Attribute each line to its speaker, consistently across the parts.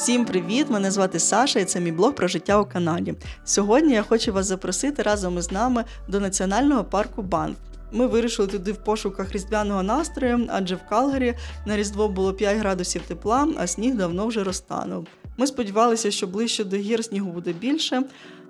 Speaker 1: Всім привіт! Мене звати Саша, і це мій блог про життя у Канаді. Сьогодні я хочу вас запросити разом із нами до національного парку Банф. Ми вирішили туди в пошуках різдвяного настрою, адже в Калгарі на Різдво було 5 градусів тепла, а сніг давно вже розтанув. Ми сподівалися, що ближче до гір снігу буде більше,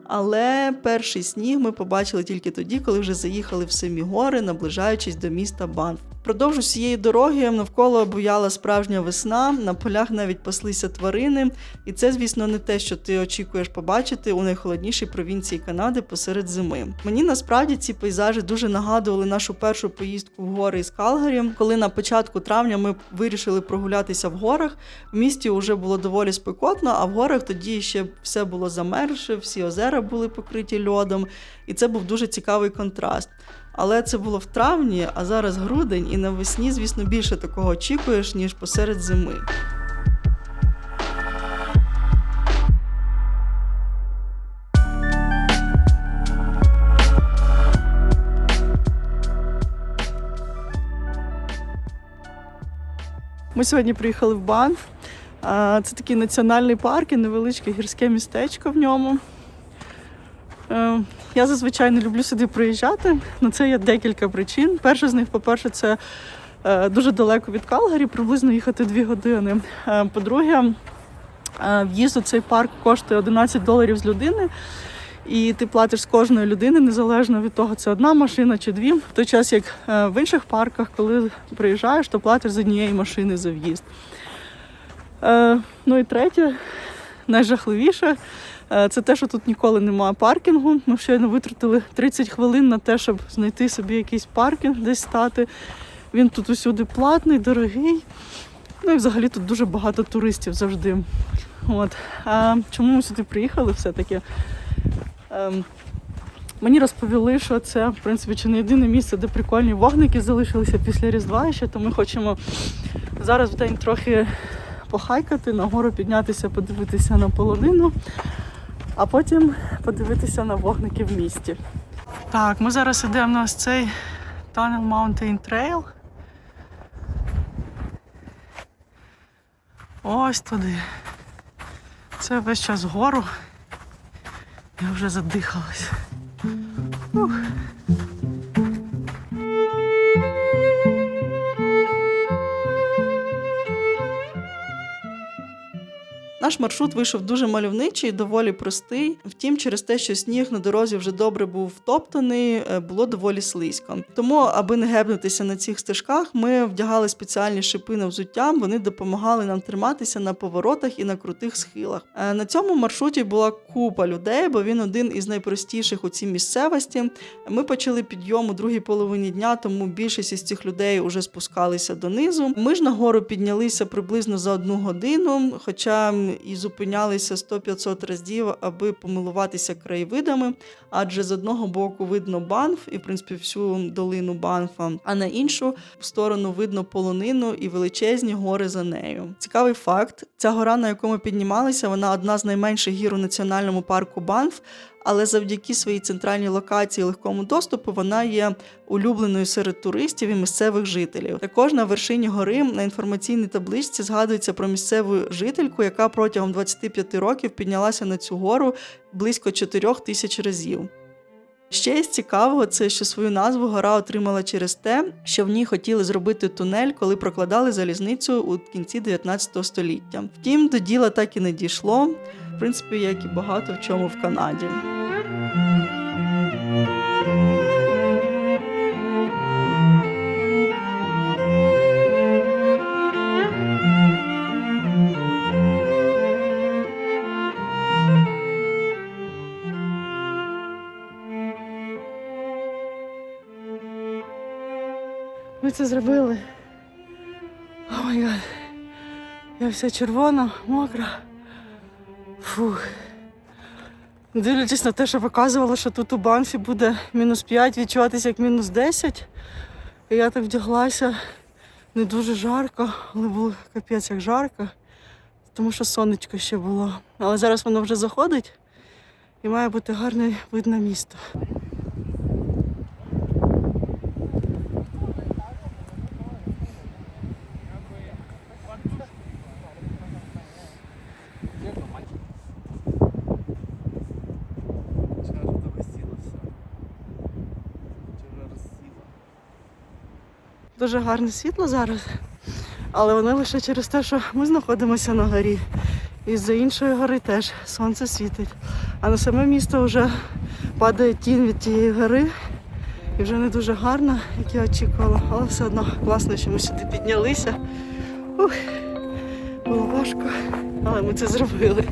Speaker 1: але перший сніг ми побачили тільки тоді, коли вже заїхали в самі гори, наближаючись до міста Банф. Впродовж усієї дороги навколо буяла справжня весна, на полях навіть паслися тварини, і це, звісно, не те, що ти очікуєш побачити у найхолоднішій провінції Канади посеред зими. Мені насправді ці пейзажі дуже нагадували нашу першу поїздку в гори із Калгарі, коли на початку травня ми вирішили прогулятися в горах. В місті вже було доволі спекотно, а в горах тоді ще все було замерзше, всі озера були покриті льодом, і це був дуже цікавий контраст. Але це було в травні, а зараз грудень, і навесні, звісно, більше такого очікуєш, ніж посеред зими. Ми сьогодні приїхали в Банф. Це такий національний парк і невеличке гірське містечко в ньому. Е, Я зазвичай не люблю сюди приїжджати. На це є декілька причин. Перша з них, по-перше, це е, дуже далеко від Калгарі, приблизно їхати дві години. Е, По-друге, в'їзд у цей парк коштує 11 доларів з людини. І ти платиш з кожної людини, незалежно від того, це одна машина чи дві. В той час, як в інших парках, коли приїжджаєш, то платиш з однієї машини за в'їзд. Ну і третє, найжахливіше, це те, що тут ніколи немає паркінгу. Ми щойно витратили 30 хвилин на те, щоб знайти собі якийсь паркінг, десь стати. Він тут усюди платний, дорогий. Ну і взагалі тут дуже багато туристів завжди. От. А чому ми сюди приїхали все-таки? Ем, Мені розповіли, що це в принципі чи не єдине місце, де прикольні вогники залишилися після Різдва ще, то ми хочемо зараз в день трохи похайкати, нагору піднятися, подивитися на полонину, а потім подивитися на вогники в місті. Так, ми зараз йдемо на цей Tunnel Mountain Trail. Ось туди. Це весь час гору. Я вже задихалась. Ух. Наш маршрут вийшов дуже мальовничий, доволі простий. Втім, через те, що сніг на дорозі вже добре був втоптаний, е, було доволі слизько. Тому, аби не гепнутися на цих стежках, ми вдягали спеціальні шипи на взуття. Вони допомагали нам триматися на поворотах і на крутих схилах. Е, На цьому маршруті була купа людей, бо він один із найпростіших у цій місцевості. Ми почали підйом у другій половині дня, тому більшість із цих людей вже спускалися донизу. Ми ж нагору піднялися приблизно за одну годину, хоча і зупинялися 100-500 разів, аби помилуватися краєвидами. Адже з одного боку видно банф і в принципі всю долину банфа, а на іншу сторону видно полонину і величезні гори за нею. Цікавий факт: ця гора, на яку ми піднімалися, вона одна з найменших гір у національному парку Банф. Але завдяки своїй центральній локації і легкому доступу вона є улюбленою серед туристів і місцевих жителів. Також на вершині гори на інформаційній табличці згадується про місцеву жительку, яка протягом 25 років піднялася на цю гору близько 4 тисяч разів. Ще з цікавого, це що свою назву гора отримала через те, що в ній хотіли зробити тунель, коли прокладали залізницю у кінці 19 століття. Втім, до діла так і не дійшло, в принципі, як і багато в чому в Канаді. Ми це зробили. О май гад. Я вся червона, мокра. Фух. Дивлячись на те, що показувало, що тут у банфі буде мінус 5, відчуватися як мінус 10. І я так вдяглася не дуже жарко, але було капець як жарко, тому що сонечко ще було. Але зараз воно вже заходить і має бути гарний вид на місто. Дуже гарне світло зараз, але воно лише через те, що ми знаходимося на горі. І з-за іншої гори теж сонце світить. А на саме місто вже падає тінь від тієї гори. І вже не дуже гарно, як я очікувала, але все одно класно, що ми сюди піднялися. Ух, було важко, але ми це зробили.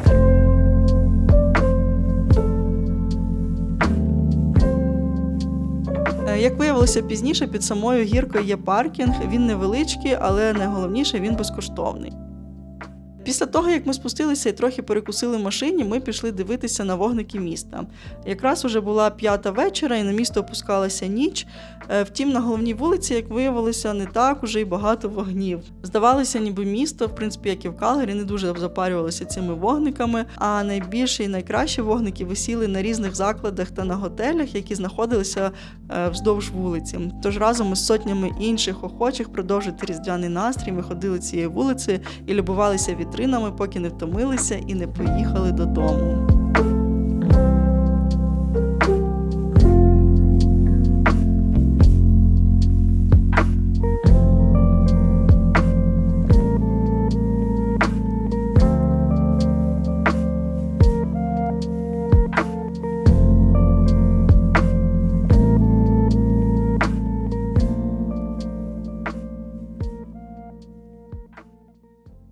Speaker 1: Як виявилося пізніше, під самою гіркою є паркінг. Він невеличкий, але найголовніше він безкоштовний. Після того, як ми спустилися і трохи перекусили в машині, ми пішли дивитися на вогники міста. Якраз уже була п'ята вечора, і на місто опускалася ніч. Е, Втім, на головній вулиці, як виявилося, не так уже й багато вогнів. Здавалося, ніби місто, в принципі, як і в Калгарі, не дуже запарювалося цими вогниками. А найбільші і найкращі вогники висіли на різних закладах та на готелях, які знаходилися е, вздовж вулиці. Тож разом із сотнями інших охочих продовжити різдвяний настрій. Ми ходили цією вулицею і любувалися вітринами, поки не втомилися і не поїхали додому.